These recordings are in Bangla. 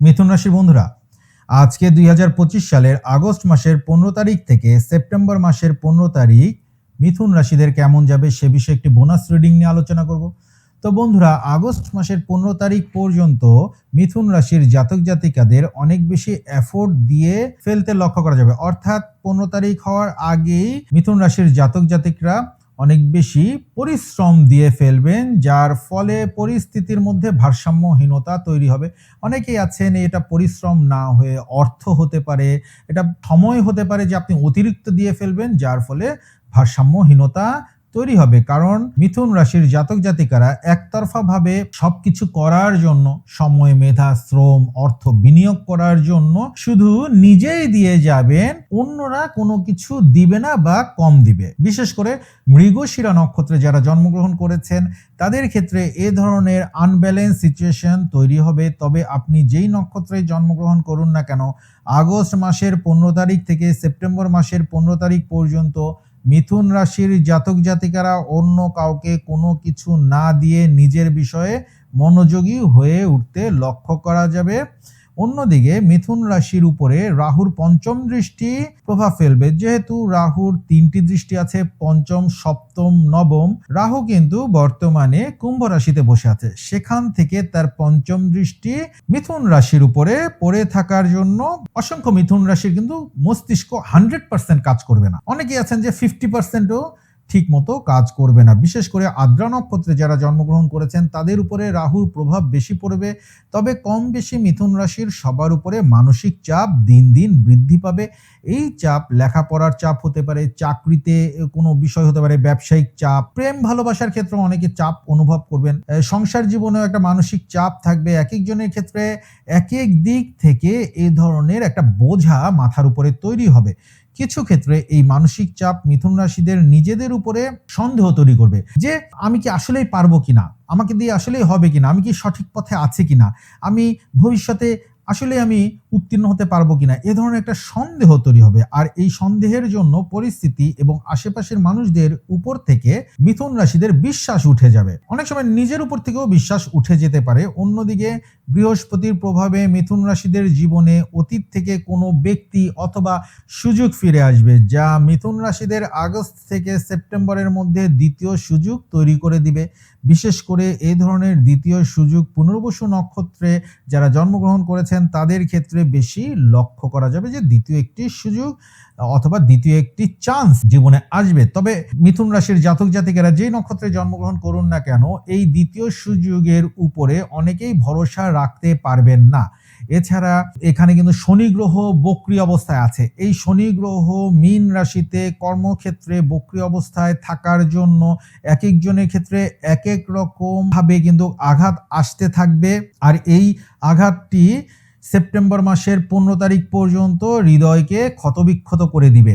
মিথুন রাশির বন্ধুরা, আজকে দু হাজার পঁচিশ সালের আগস্ট মাসের পনেরো তারিখ থেকে সেপ্টেম্বর মাসের পনেরো তারিখ মিথুন রাশিদের কেমন যাবে সে বিষয়ে একটি বোনাস রিডিং নিয়ে আলোচনা করব। তো বন্ধুরা, আগস্ট মাসের পনেরো তারিখ পর্যন্ত মিথুন রাশির জাতক জাতিকাদের অনেক বেশি এফোর্ট দিয়ে ফেলতে লক্ষ্য করা যাবে। অর্থাৎ পনেরো তারিখ হওয়ার আগেই মিথুন রাশির জাতক জাতিকরা অনেক বেশি পরিশ্রম দিয়ে ফেলবেন, যার ফলে পরিস্থিতির মধ্যে ভারসাম্যহীনতা তৈরি হবে। অনেকেই আছেন, এটা পরিশ্রম না হয়ে অর্থ হতে পারে, এটা সময় হতে পারে যে আপনি অতিরিক্ত দিয়ে ফেলবেন, যার ফলে ভারসাম্যহীনতা তৈরি হবে। কারণ মিথুন রাশির জাতক জাতিকারা একতরফা ভাবে সবকিছু করার জন্য, সময়, মেধা, শ্রম, অর্থ বিনিয়োগ করার জন্য শুধু নিজেই দিয়ে যাবেন, অন্যরা কোনো কিছু দিবে না বা কম দিবে। বিশেষ করে মৃগশিরা নক্ষত্রে যারা জন্মগ্রহণ করেছেন, তাদের ক্ষেত্রে এ ধরনের আনব্যালেন্স সিচুয়েশন তৈরি হবে। তবে আপনি যেই নক্ষত্রে জন্মগ্রহণ করুন না কেন, আগস্ট মাসের পনেরো তারিখ থেকে সেপ্টেম্বর মাসের পনেরো তারিখ পর্যন্ত মিথুন রাশির জাতক জাতিকারা অন্য কাউকে কোনো কিছু না দিয়ে নিজের বিষয়ে মনোযোগী হয়ে উঠতে লক্ষ্য করা যাবে। অন্যদিকে মিথুন রাশির উপরে রাহুর পঞ্চম দৃষ্টি প্রভাব ফেলবে। যেহেতু রাহুর তিনটি দৃষ্টি আছে, পঞ্চম, সপ্তম, নবম, রাহু কিন্তু বর্তমানে কুম্ভ রাশিতে বসে আছে। সেখান থেকে তার পঞ্চম দৃষ্টি মিথুন রাশির উপরে পড়ে থাকার জন্য অসংখ্য মিথুন রাশির কিন্তু মস্তিষ্ক হান্ড্রেড পার্সেন্ট কাজ করবে না। অনেকেই আছেন যে ফিফটি পার্সেন্টও ঠিক মতো কাজ করবে না। বিশেষ করে আদ্রা নক্ষত্রে যারা জন্মগ্রহণ করেছেন, তাদের উপরে রাহুর প্রভাব বেশি পড়বে। তবে কম বেশি মিথুন রাশির সবার উপরে মানসিক চাপ দিন দিন বৃদ্ধি পাবে। এই চাপ লেখাপড়ার চাপ হতে পারে, চাকরিতে কোনো বিষয় হতে পারে, ব্যবসায়িক চাপ, প্রেম ভালোবাসার ক্ষেত্রে অনেকে চাপ অনুভব করবেন। সংসার জীবনেও একটা মানসিক চাপ থাকবে। এক একজনের ক্ষেত্রে এক এক দিক থেকে এ ধরনের একটা বোঝা মাথার উপরে তৈরি হবে। কিছু ক্ষেত্রে এই মানসিক চাপ মিথুন রাশিদের নিজেদের উপরে সন্দেহ তৈরি করবে যে আমি কি আসলেই পারব কিনা? আমাকে দিয়ে আসলেই হবে কিনা? আমি কি সঠিক পথে আছে কিনা? আমি ভবিষ্যতে আসলে আমি উত্তীর্ণ হতে পারব কিনা? এ ধরনের একটা সন্দেহ তৈরি হবে। আর এই সন্দেহের জন্য পরিস্থিতি এবং আশেপাশের মানুষদের উপর থেকে মিথুন রাশিদের বিশ্বাস উঠে যাবে। অনেক সময় নিজের উপর থেকেও বিশ্বাস উঠে যেতে পারে। অন্যদিকে বৃহস্পতির প্রভাবে মিথুন রাশিদের জীবনে অতীত থেকে কোনো ব্যক্তি অথবা সুযোগ ফিরে আসবে, যা মিথুন রাশিদের আগস্ট থেকে সেপ্টেম্বরের মধ্যে দ্বিতীয় সুযোগ তৈরি করে দিবে। বিশেষ করে এই ধরনের দ্বিতীয় সুযোগ পুনর্বসু নক্ষত্রে যারা জন্মগ্রহণ করেছেন, তাদের ক্ষেত্রে বেশি লক্ষ্য করা যাবে যে দ্বিতীয় একটি সুযোগ অথবা দ্বিতীয় একটি চান্স জীবনে আসবে। তবে মিথুন রাশির জাতক জাতিকেরা যেই নক্ষত্রে জন্মগ্রহণ করুন না কেন, এই দ্বিতীয় সুযোগের উপরে অনেকেই ভরসা রাখতে পারবেন না। এছাড়া এখানে কিন্তু শনি গ্রহ বক্রি অবস্থায় আছে। এই শনি গ্রহ মীন রাশিতে কর্মক্ষেত্রে বক্রি অবস্থায় থাকার জন্য এক একজনের ক্ষেত্রে এক এক রকম ভাবে কিন্তু আঘাত আসতে থাকবে। আর এই আঘাতটি সেপ্টেম্বর মাসের পনেরো তারিখ পর্যন্ত হৃদয়কে ক্ষতবিক্ষত করে দিবে।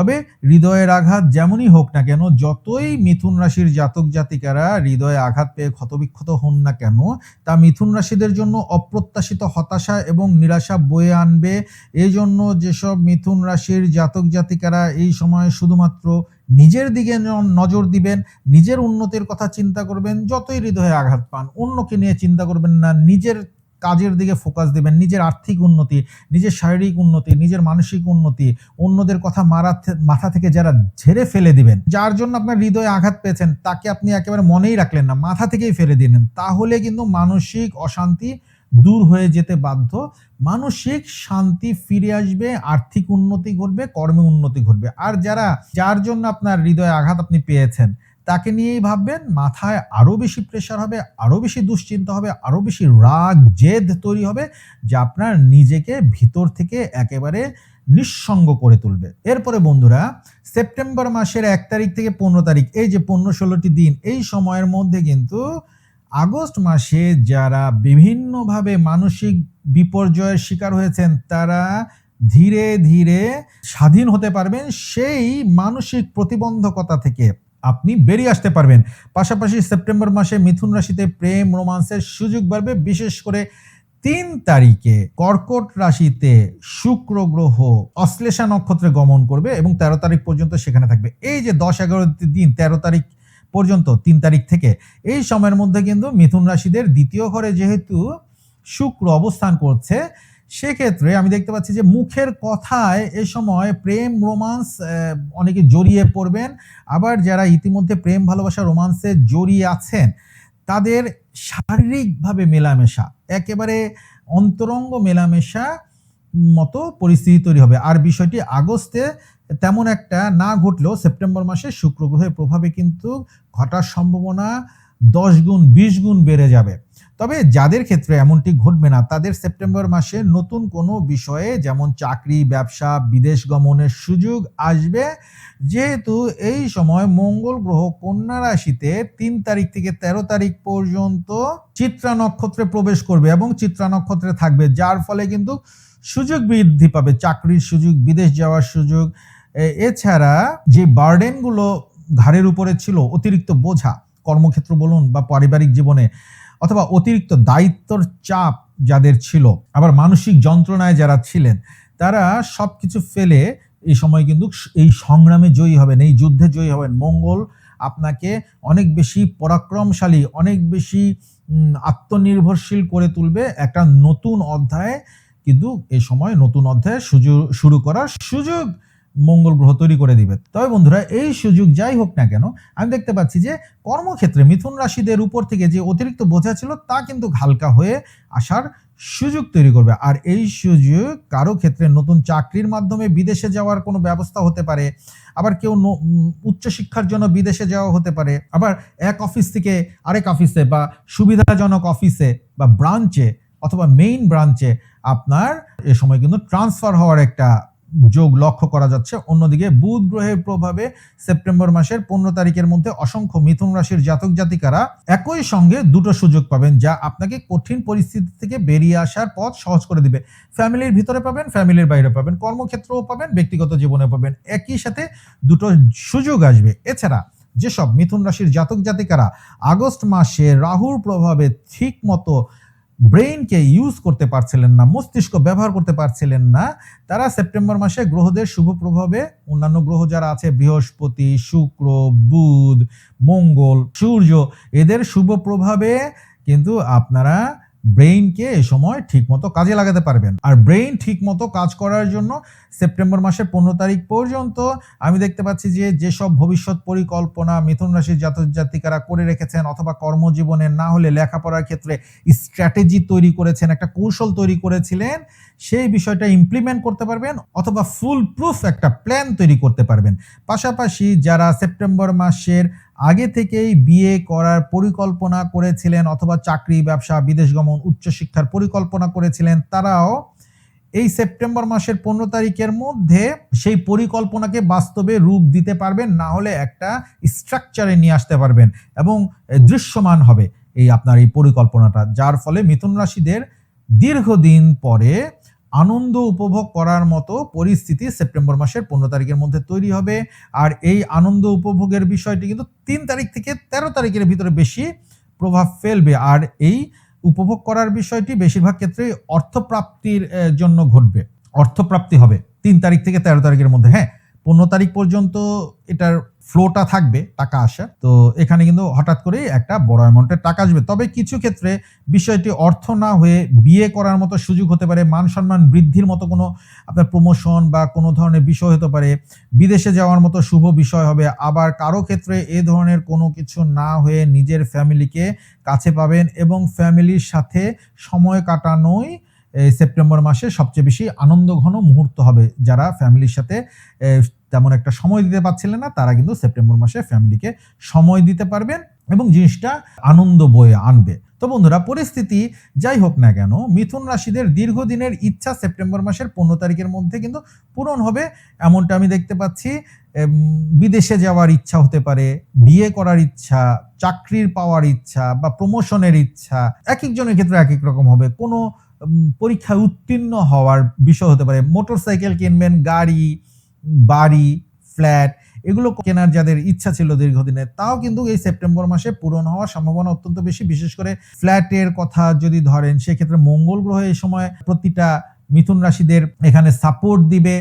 তবে হৃদয়ের আঘাত যেমনই হোক না কেন, যতই মিথুন রাশির জাতক জাতিকারা হৃদয়ে আঘাত পেয়ে ক্ষতবিক্ষত হন না কেন, তা মিথুন রাশিদের জন্য অপ্রত্যাশিত হতাশা এবং নিরাশা বয়ে আনবে। এই জন্য যেসব মিথুন রাশির জাতক জাতিকারা এই সময় শুধুমাত্র নিজের দিকে নজর দিবেন, নিজের উন্নতির কথা চিন্তা করবেন, যতই হৃদয়ে আঘাত পান, অন্যকে নিয়ে চিন্তা করবেন না, নিজের কাজের দিকে ফোকাস দেবেন, নিজের আর্থিক উন্নতি, নিজের শারীরিক উন্নতি, নিজের মানসিক উন্নতি, অন্যদের কথা মারা মাথা থেকে যারা ঝেড়ে ফেলে দিবেন। যার জন্য আপনার হৃদয়ে আঘাত পেয়েছেন, তাকে আপনি একেবারে মনেই রাখলেন না, মাথা থেকেই ফেলে দিলেন। তাহলে কিন্তু মানসিক অশান্তি দূর হয়ে যেতে বাধ্য। মানসিক শান্তি ফিরে আসবে, আর্থিক উন্নতি ঘটবে, কর্মে উন্নতি ঘটবে। আর যারা, যার জন্য আপনার হৃদয়ে আঘাত আপনি পেয়েছেন তাকে নিয়েই ভাববেন, মাথায় আরও বেশি প্রেশার হবে, আরও বেশি দুশ্চিন্তা হবে, আরও বেশি রাগ, জেদ তৈরি হবে যা আপনার নিজেকে ভিতর থেকে একেবারে নিঃসঙ্গ করে তুলবে। এরপরে বন্ধুরা, সেপ্টেম্বর মাসের এক তারিখ থেকে পনেরো তারিখ, এই যে পনেরো ষোলোটি দিন, এই সময়ের মধ্যে কিন্তু আগস্ট মাসে যারা বিভিন্নভাবে মানসিক বিপর্যয়ের শিকার হয়েছেন, তারা ধীরে ধীরে স্বাধীন হতে পারবেন সেই মানসিক প্রতিবন্ধকতা থেকে। আপনি বেরিয়ে আসতে পারবেন। পাশাপাশি সেপ্টেম্বর মাসে মিথুন রাশিতে প্রেম, রোমান্সের সুযোগ বাড়বে, বিশেষ করে তিন তারিখে কর্কট রাশিতে শুক্র গ্রহ অশ্লেষা নক্ষত্রে গমন করবে এবং তেরো তারিখ পর্যন্ত সেখানে থাকবে। এই যে দশ এগারো দিন, তেরো তারিখ পর্যন্ত, তিন তারিখ থেকে, এই সময়ের মধ্যে কিন্তু মিথুন রাশিদের দ্বিতীয় ঘরে যেহেতু শুক্র অবস্থান করছে সেক্ষেত্রে আমি দেখতে পাচ্ছি যে মুখের কথায় এ সময় প্রেম, রোমান্স অনেকে জড়িয়ে পড়বেন। আবার যারা ইতিমধ্যে প্রেম, ভালোবাসা, রোমান্সে জড়িয়ে আছেন, তাদের শারীরিকভাবে মেলামেশা, একেবারে অন্তরঙ্গ মেলামেশা মতো পরিস্থিতি তৈরি হবে। আর বিষয়টি আগস্টে তেমন একটা না ঘটলেও সেপ্টেম্বর মাসে শুক্র গ্রহের প্রভাবে কিন্তু ঘটার সম্ভাবনা দশ গুণ, বিশ গুণ বেড়ে যাবে। তবে যাদের ক্ষেত্রে এমনটি ঘটবে না, তাদের সেপ্টেম্বর মাসে নতুন কোনো বিষয়ে যেমন চাকরি, ব্যবসা, বিদেশ গমনের সুযোগ আসবে। যেহেতু এই সময় মঙ্গল গ্রহ কন্যা রাশিতে তিন তারিখ থেকে তেরো তারিখ পর্যন্ত চিত্রা নক্ষত্রে প্রবেশ করবে এবং চিত্রা নক্ষত্রে থাকবে, যার ফলে কিন্তু সুযোগ বৃদ্ধি পাবে, চাকরির সুযোগ, বিদেশ যাওয়ার সুযোগ। এছাড়া যে বার্ডেনগুলো ঘাড়ের উপরে ছিল, অতিরিক্ত বোঝা, কর্মক্ষেত্র বলুন বা পারিবারিক জীবনে অথবা অতিরিক্ত দায়িত্বর চাপ যাদের ছিল, আবার মানসিক যন্ত্রণায় যারা ছিলেন, তারা সব কিছু ফেলে এই সময় কিন্তু এই সংগ্রামে জয়ী হবেন, এই যুদ্ধে জয়ী হবেন। মঙ্গল আপনাকে অনেক বেশি পরাক্রমশালী, অনেক বেশি আত্মনির্ভরশীল করে তুলবে একটা নতুন অধ্যায়, কিন্তু এই সময় নতুন অধ্যায় শুরু করার সুযোগ মঙ্গল গ্রহ তৈরি করে দিবে। তবে বন্ধুরা, এই সুযোগ যাই হোক না কেন, আমি দেখতে পাচ্ছি যে কর্মক্ষেত্রে মিথুন রাশিদের উপর থেকে যে অতিরিক্ত বোঝা ছিল, তা কিন্তু হালকা হয়ে আসার সুযোগ তৈরি করবে। আর এই সুযোগ কারও ক্ষেত্রে নতুন চাকরির মাধ্যমে বিদেশে যাওয়ার কোনো ব্যবস্থা হতে পারে, আবার কেউ উচ্চশিক্ষার জন্য বিদেশে যাওয়া হতে পারে, আবার এক অফিস থেকে আরেক অফিসে বা সুবিধাজনক অফিসে বা ব্রাঞ্চে অথবা মেইন ব্রাঞ্চে আপনার এ সময় কিন্তু ট্রান্সফার হওয়ার একটা যোগ লক্ষ্য করা যাচ্ছে। অন্যদিকে বুধ গ্রহের প্রভাবে সেপ্টেম্বর মাসের পনেরো তারিখের মধ্যে অসংখ্য মিথুন রাশির জাতক জাতিকারা একই সঙ্গে দুটো সুযোগ পাবেন, যা আপনাকে কঠিন পরিস্থিতি থেকে বেরিয়ে আসার পথ সহজ করে দিবে। ফ্যামিলির ভিতরে পাবেন, ফ্যামিলির বাইরে পাবেন, কর্মক্ষেত্রেও পাবেন, ব্যক্তিগত জীবনে পাবেন। একই সাথে দুটো সুযোগ আসবে। এছাড়া যেসব মিথুন রাশির জাতক জাতিকারা আগস্ট মাসে রাহুর প্রভাবে ঠিক মতো ব্রেইনকে ইউজ করতে পারছিলেন না, মস্তিষ্ক ব্যবহার করতে পারছিলেন না, তারা সেপ্টেম্বর মাসে গ্রহদের শুভ প্রভাবে অন্যান্য গ্রহ যারা আছে, বৃহস্পতি, শুক্র, বুধ, মঙ্গল, সূর্য, এদের শুভ প্রভাবে কিন্তু আপনারা ব্রেইনকে এ সময় ঠিকমতো কাজে লাগাতে পারবেন। আর ব্রেইন ঠিকমতো কাজ করার জন্য সেপ্টেম্বর মাসের পনেরো তারিখ পর্যন্ত আমি দেখতে পাচ্ছি যে, যেসব ভবিষ্যৎ পরিকল্পনা মিথুন রাশির জাতক জাতিকারা করে রেখেছেন অথবা কর্মজীবনে না হলে লেখাপড়ার ক্ষেত্রে স্ট্র্যাটেজি তৈরি করেছেন, একটা কৌশল তৈরি করেছিলেন, সেই বিষয়টা ইমপ্লিমেন্ট করতে পারবেন অথবা ফুল প্রুফ একটা প্ল্যান তৈরি করতে পারবেন। পাশাপাশি যারা সেপ্টেম্বর মাসের আগে থেকেই বিয়ে করার পরিকল্পনা করেছিলেন অথবা চাকরি, ব্যবসা, বিদেশ গমন উচ্চশিক্ষার পরিকল্পনা করেছিলেন, তারাও এই সেপ্টেম্বর মাসের পনেরো তারিখের মধ্যে সেই পরিকল্পনাকে বাস্তবে রূপ দিতে পারবেন, না হলে একটা স্ট্রাকচারে নিয়ে আসতে পারবেন এবং দৃশ্যমান হবে এই আপনার এই পরিকল্পনাটা। যার ফলে মিথুন রাশিদের দীর্ঘদিন পরে আনন্দ উপভোগ করার মতো পরিস্থিতি সেপ্টেম্বর মাসের পনেরো তারিখের মধ্যে তৈরি হবে। আর এই আনন্দ উপভোগের বিষয়টি কিন্তু তিন তারিখ থেকে তেরো তারিখের ভিতরে বেশি প্রভাব ফেলবে। আর এই উপভোগ করার বিষয়টি বেশিরভাগ ক্ষেত্রে অর্থপ্রাপ্তির জন্য ঘটবে। অর্থপ্রাপ্তি হবে তিন তারিখ থেকে তেরো তারিখের মধ্যে। হ্যাঁ পনেরো তারিখ পর্যন্ত এটার ফ্লোটা থাকবে, টাকা আসা তো এখানে কিন্তু হঠাৎ করেই একটা বড় অ্যামাউন্টের টাকা আসবে। তবে কিছু ক্ষেত্রে বিষয়টি অর্থ না হয়ে বিয়ে করার মতো সুযোগ হতে পারে, মান সম্মান বৃদ্ধির মতো কোনো আপনার প্রমোশন বা কোনো ধরনের বিষয় হতে পারে, বিদেশে যাওয়ার মতো শুভ বিষয় হবে। আবার কারও ক্ষেত্রে এ ধরনের কোনো কিছু না হয়ে নিজের ফ্যামিলিকে কাছে পাবেন এবং ফ্যামিলির সাথে সময় কাটানোই এই সেপ্টেম্বর মাসে সবচেয়ে বেশি আনন্দঘন মুহূর্ত হবে যারা ফ্যামিলির সাথে তেমন একটা সময় দিতে পারছিলেন না, তারা কিন্তু সেপ্টেম্বর মাসে ফ্যামিলিকে সময় দিতে পারবেন। এবং জিনিসটা আনন্দ বয়ে আনবে। তো বন্ধুরা, পরিস্থিতি যাই হোক না কেন, মিথুন রাশিদের দীর্ঘদিনের ইচ্ছা সেপ্টেম্বর মাসের পনেরো তারিখের মধ্যে কিন্তু পূরণ হবে। এমনটা আমি দেখতে পাচ্ছি বিদেশে যাওয়ার ইচ্ছা হতে পারে, বিয়ে করার ইচ্ছা, চাকরির পাওয়ার ইচ্ছা বা প্রমোশনের ইচ্ছা এক একজনের ক্ষেত্রে এক এক রকম হবে। কোনো পরীক্ষায় উত্তীর্ণ হওয়ার বিষয় হতে পারে। মোটর সাইকেল কিনবেন, গাড়ি, বাড়ি, ফ্ল্যাট এগুলো কেনার যাদের ইচ্ছা ছিল দীর্ঘদিনের, তাও কিন্তু এই সেপ্টেম্বর মাসে পূরণ হওয়ার সম্ভাবনা অত্যন্ত বেশি। বিশেষ করে ফ্ল্যাটের কথা যদি ধরেন, সেক্ষেত্রে মঙ্গল গ্রহ এই সময় প্রতিটা মিথুন রাশিদের এখানে সাপোর্ট দিবে।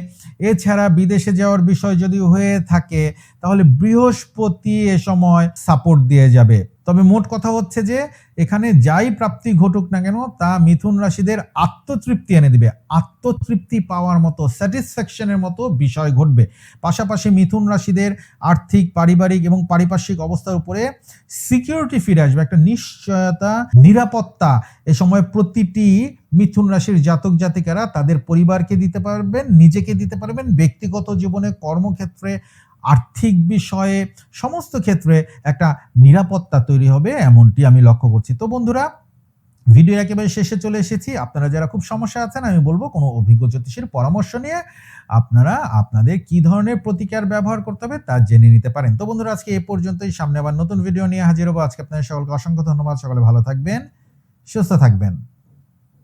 এছাড়া বিদেশে যাওয়ার বিষয় যদি হয়ে থাকে, তাহলে বৃহস্পতি এ সময় সাপোর্ট দিয়ে যাবে। তবে মোট কথা হচ্ছে যে এখানে যাই প্রাপ্তি ঘটুক না কেন, তা মিথুন রাশিদের আত্মতৃপ্তি এনে দিবে। আত্মতৃপ্তি পাওয়ার মতো স্যাটিসফ্যাকশনের মতো বিষয় ঘটবে। পাশাপাশি মিথুন রাশিদের আর্থিক, পারিবারিক এবং পারিপার্শ্বিক অবস্থার উপরে সিকিউরিটি ফিরে আসবে। একটা নিশ্চয়তা, নিরাপত্তা এ সময় প্রতিটি মিথুন রাশির জাতক জাতিকারা তাদের পরিবারকে দিতে পারবেন, নিজেকে দিতে পারবেন, ব্যক্তিগত জীবনে কর্মক্ষেত্রে আর্থিক বিষয়ে সমস্ত ক্ষেত্রে একটা নিরাপত্তা তৈরি হবে, এমনটি আমি লক্ষ্য করছি। তো বন্ধুরা, ভিডিও একেবারে শেষে চলে এসেছি। আপনারা যারা খুব সমস্যা আছেন, আমি বলব কোনো অভিজ্ঞ জ্যোতিষের পরামর্শ নিয়ে আপনারা আপনাদের কি ধরনের প্রতিকার ব্যবহার করতে হবে তা জেনে নিতে পারেন। তো বন্ধুরা, আজকে এ পর্যন্তই। সামনে আবার নতুন ভিডিও নিয়ে হাজির হব। আজকে আপনাদের সকলকে অসংখ্য ধন্যবাদ। সকলে ভালো থাকবেন, সুস্থ থাকবেন।